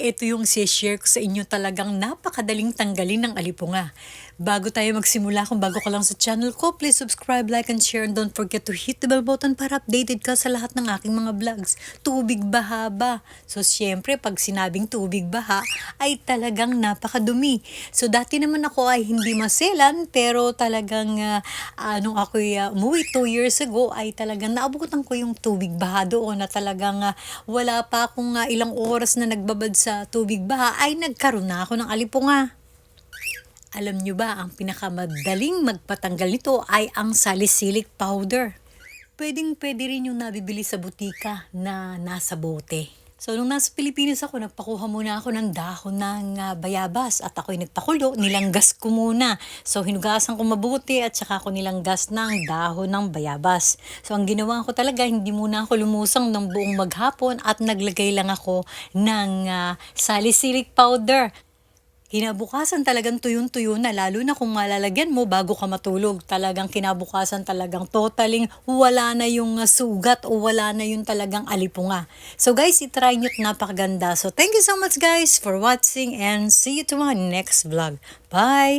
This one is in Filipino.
Ito yung share ko sa inyo talagang napakadaling tanggalin ng alipunga. Bago tayo magsimula, kung bago ka lang sa channel ko, please subscribe, like, and share. And don't forget to hit the bell button para updated ka sa lahat ng aking mga vlogs. Tubig baha ba? So, syempre, pag sinabing tubig baha, ay talagang napakadumi. So, dati naman ako ay hindi maselan, pero talagang uh, nung ako uh, umuwi two years ago, ay talagang naabutan ko yung tubig baha doon na talagang uh, wala pa akong uh, ilang oras na nagbabad tubig baha, ay nagkaroon na ako ng alipunga. Alam nyo ba, ang pinakamadaling magpatanggal nito ay ang salicylic powder. Pwedeng pwede rin yung nabibili sa butika na nasa bote. So, nung nasa Pilipinas ako, nagpakuha muna ako ng dahon ng uh, bayabas at ako'y nagpakulo, nilanggas ko muna. So, hinugasan ko mabuti at saka ako nilanggas ng dahon ng bayabas. So, ang ginawa ko talaga, hindi muna ako lumusang ng buong maghapon at naglagay lang ako ng uh, salicylic powder. Kinabukasan talagang tuyong-tuyo na lalo na kung malalagyan mo bago ka matulog. Talagang kinabukasan talagang totaling wala na yung sugat o wala na yung talagang alipunga. So guys, itry nyo't napakaganda. So thank you so much guys for watching and see you to my next vlog. Bye!